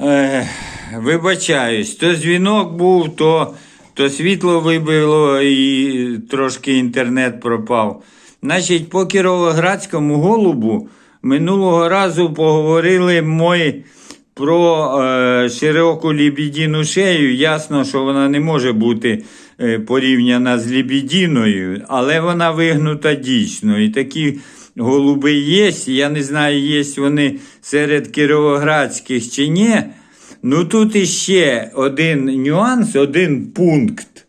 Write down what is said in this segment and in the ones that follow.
Е, вибачаюсь, то дзвінок був, то, то світло вибило і трошки інтернет пропав. Значить, по Кіровоградському голубу минулого разу поговорили ми про е, широку лібідіну шею. Ясно, що вона не може бути е, порівняна з лібідіною, але вона вигнута дійсно. І такі голуби є. Я не знаю, є вони серед кіровоградських чи ні. Ну тут іще один нюанс, один пункт.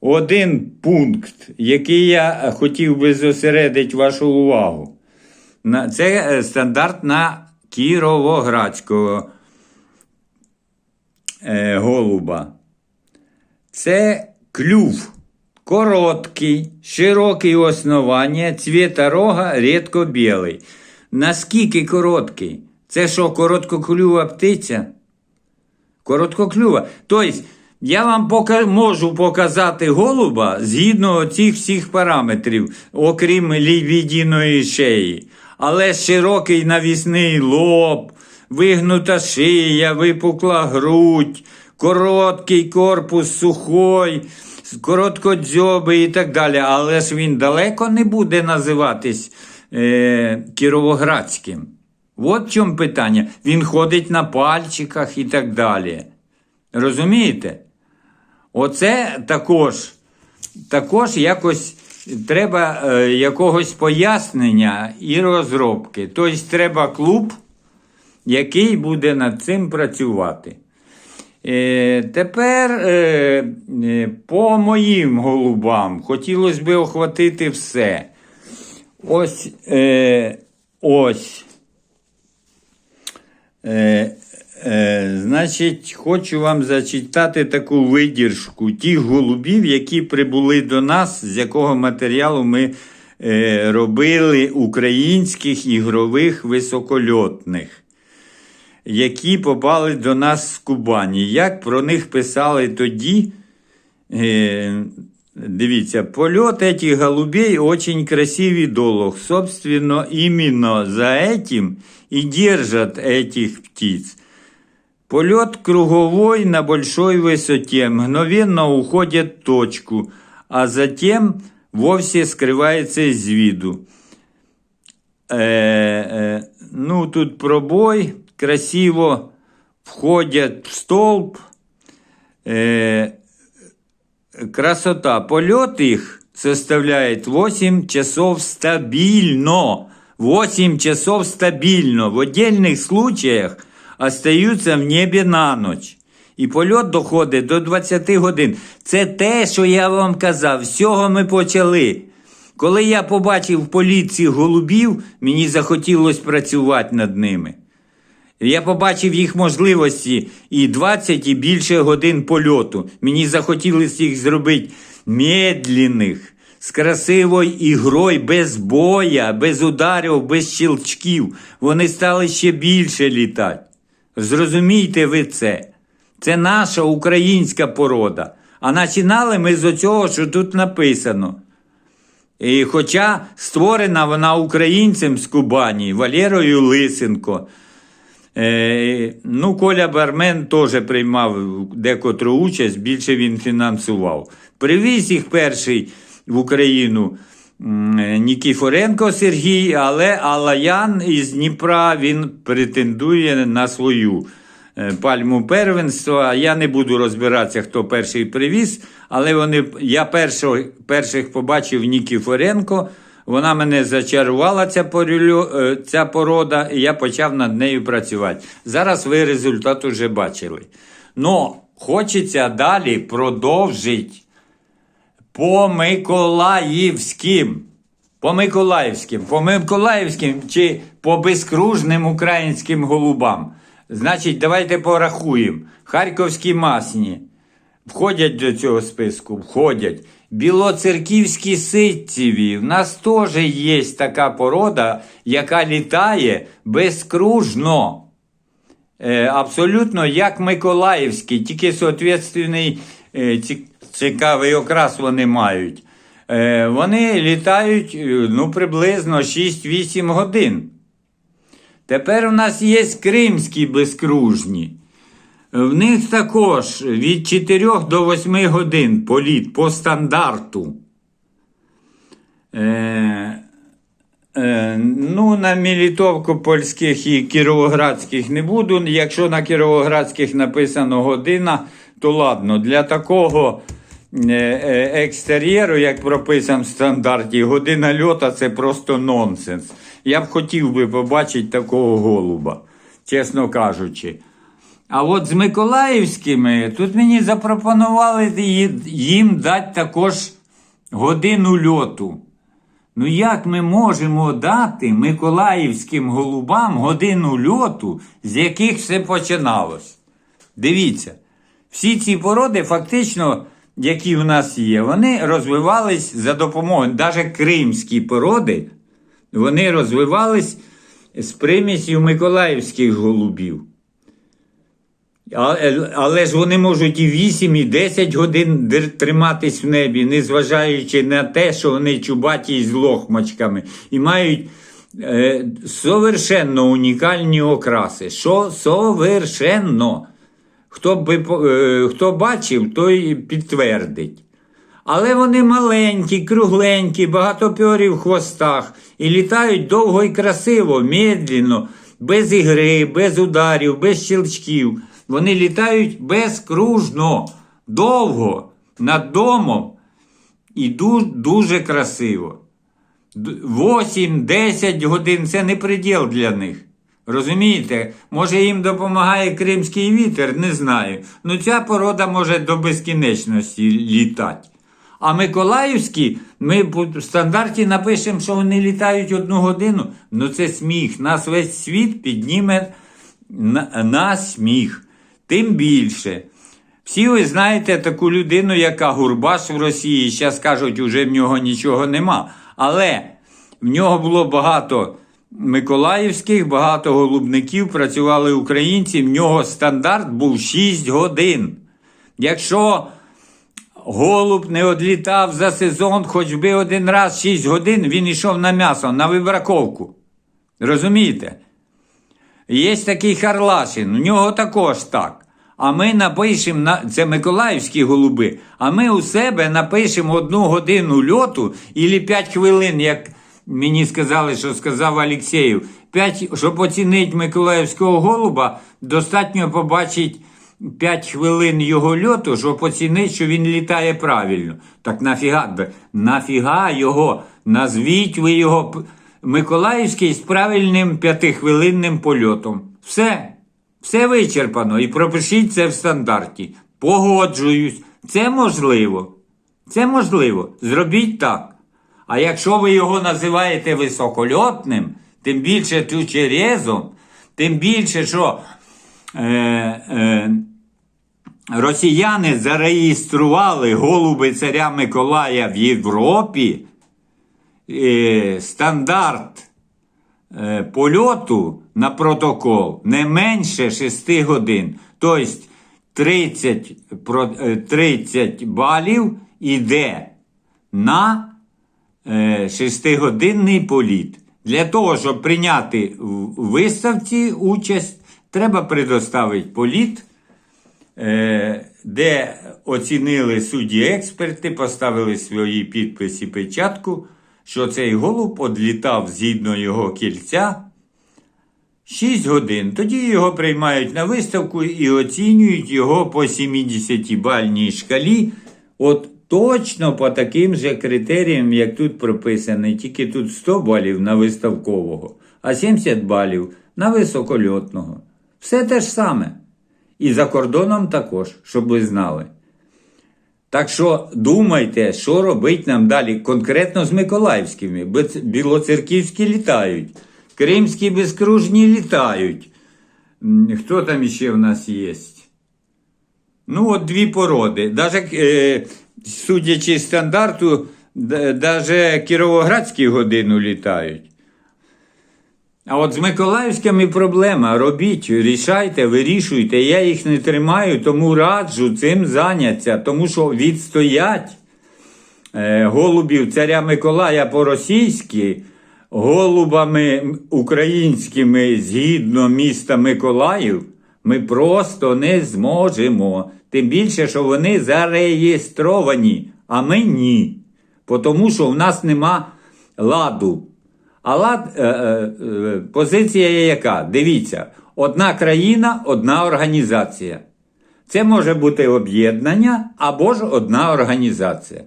Один пункт, який я хотів би зосередити вашу увагу. Це е, стандарт на кіровоградського е, голуба. Це клюв. Короткий, широкий основання, цвіта рога рідко білий. Наскільки короткий? Це що, короткоклюва птиця? Короткоклюва. Тобто, я вам пока, можу показати голуба згідно цих всіх параметрів, окрім лівідіної шеї. Але широкий навісний лоб, вигнута шия, випукла грудь, короткий корпус сухой, короткодзьобий і так далі. Але ж він далеко не буде називатись е, кіровоградським. От в чому питання. Він ходить на пальчиках і так далі. Розумієте? Оце також, також якось треба е, якогось пояснення і розробки. Тобто треба клуб, який буде над цим працювати. Е, тепер е, е, по моїм голубам хотілося б охватити все. Ось, ось. Значить, хочу вам зачитати таку видіршку тих голубів, які прибули до нас, з якого матеріалу ми робили українських ігрових високольотних, які попали до нас з Кубані. Як про них писали тоді? Е, Дивіться, полет этих голубей очень красивый долг. Собственно, именно за этим и держат этих птиц. Полет круговой на большой высоте, мгновенно уходит в точку, а затем вовсе скрывается из виду. Е, е, ну, тут пробой, красиво входят в столб. Е, красота. Полет их составляет 8 часов стабильно. 8 часов стабильно. В отдельных случаях остаются в небі на ночь. І польот доходить до 20 годин. Це те, що я вам казав. З цього ми почали. Коли я побачив в поліції голубів, мені захотілося працювати над ними. Я побачив їх можливості і 20 і більше годин польоту. Мені захотілося їх зробити медленних, з красивою ігрою, без боя, без ударів, без щелчків. Вони стали ще більше літати. Зрозумійте ви це. Це наша українська порода. А починали ми з оцього, що тут написано. І хоча створена вона українцем з Кубані, Валерою Лисенко. Е, ну, Коля Бармен теж приймав декотру участь, більше він фінансував. Привіз їх перший в Україну Нікіфоренко Сергій, але Алаян із Дніпра він претендує на свою е, пальму первенства. Я не буду розбиратися, хто перший привіз, але вони, я першого, перших побачив Нікіфоренко. Вона мене зачарувала, ця, порілю, е, ця порода, і я почав над нею працювати. Зараз ви результат уже бачили. Но хочеться далі продовжити по Миколаївським. По Миколаївським, по Миколаївським чи по безкружним українським голубам. Значить, давайте порахуємо. Харківські масні входять до цього списку, входять. Білоцерківські ситцеві. В нас теж є така порода, яка літає безкружно. Е, абсолютно як Миколаївський, тільки соответственний е, цікавий окрас вони мають. Е, вони літають ну, приблизно 6-8 годин. Тепер у нас є кримські безкружні. В них також від 4 до 8 годин політ по стандарту. Е, е, ну, на Мілітовку польських і кіровоградських не буду. Якщо на кіровоградських написано година, то ладно. Для такого е, е, екстер'єру, як прописано в стандарті, година льота це просто нонсенс. Я б хотів би побачити такого голуба, чесно кажучи. А от з Миколаївськими тут мені запропонували їм дати також годину льоту. Ну як ми можемо дати миколаївським голубам годину льоту, з яких все починалось? Дивіться, всі ці породи, фактично, які в нас є, вони розвивались за допомогою, навіть кримські породи, вони розвивались з примісю миколаївських голубів. Е, Але ж вони можуть і 8, і 10 годин триматись в небі, незважаючи на те, що вони чубаті з лохмачками, і мають е, совершенно унікальні окраси. Що совершенно? Хто, би, е, хто бачив, той підтвердить. Але вони маленькі, кругленькі, багато пьорів в хвостах і літають довго і красиво, медленно, без ігри, без ударів, без щелчків. Вони літають безкружно, довго, над домом і дуже, дуже красиво. 8-10 годин це не приділ для них. Розумієте? Може їм допомагає кримський вітер, не знаю. Ну ця порода може до безкінечності літати. А Миколаївські, ми в стандарті напишемо, що вони літають одну годину. Ну це сміх. Нас весь світ підніме на, на сміх. Тим більше. Всі ви знаєте таку людину, яка Гурбаш в Росії. Зараз кажуть, уже в нього нічого нема. Але в нього було багато миколаївських, багато голубників, працювали українці. В нього стандарт був 6 годин. Якщо голуб не одлітав за сезон, хоч би один раз 6 годин, він йшов на м'ясо, на вибраковку. Розумієте? Є такий Харлашин, у нього також так. А ми напишемо, на... це Миколаївські голуби, а ми у себе напишемо одну годину льоту і 5 хвилин, як мені сказали, що сказав Алексєєв. 5, щоб оцінити Миколаївського голуба, достатньо побачити 5 хвилин його льоту, щоб оцінити, що він літає правильно. Так нафіга, нафіга його, назвіть ви його Миколаївський з правильним п'ятихвилинним польотом. Все. Все вичерпано і пропишіть це в стандарті. Погоджуюсь. Це можливо. Це можливо. Зробіть так. А якщо ви його називаєте високольотним, тим більше тучерезом, тим більше, що е, е, росіяни зареєстрували голуби царя Миколая в Європі, стандарт е, польоту на протокол не менше 6 годин. Тобто 30, е, 30 балів іде на е, 6-годинний політ. Для того, щоб прийняти в виставці участь, треба предоставити політ, е, де оцінили судді-експерти, поставили свої підписи, печатку, що цей голуб одлітав згідно його кільця 6 годин. Тоді його приймають на виставку і оцінюють його по 70-бальній шкалі. От точно по таким же критеріям, як тут прописано, тільки тут 100 балів на виставкового, а 70 балів на високольотного. Все те ж саме. І за кордоном також, щоб ви знали. Так що думайте, що робить нам далі конкретно з Миколаївськими. Білоцерківські літають, кримські безкружні літають. Хто там ще в нас є? Ну, от дві породи. Даже, е, судячи стандарту, навіть кіровоградські годину літають. А от з Миколаївськими проблема. Робіть, рішайте, вирішуйте. Я їх не тримаю, тому раджу цим зайнятися, тому що відстоять е, голубів царя Миколая по-російськи голубами українськими згідно міста Миколаїв, ми просто не зможемо. Тим більше, що вони зареєстровані, а ми ні. Тому що в нас нема ладу. А е, е, е, позиція є яка? Дивіться, одна країна, одна організація. Це може бути об'єднання або ж одна організація.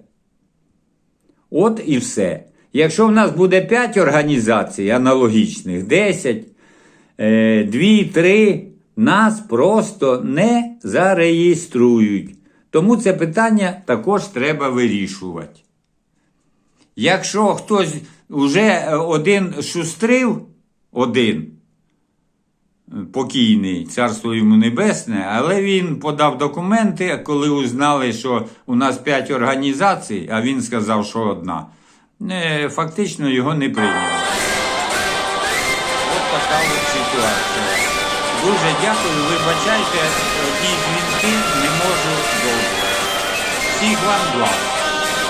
От і все. Якщо в нас буде 5 організацій аналогічних, 10, 2, 3, нас просто не зареєструють. Тому це питання також треба вирішувати. Якщо хтось вже один шустрив, один е, покійний, царство йому небесне, але він подав документи, коли узнали, що у нас п'ять організацій, а він сказав, що одна. Е, Фактично його не прийняли. От така ситуація. Дуже дякую. Вибачайте, одні дзвінки не можу довго. Всіх вам благ.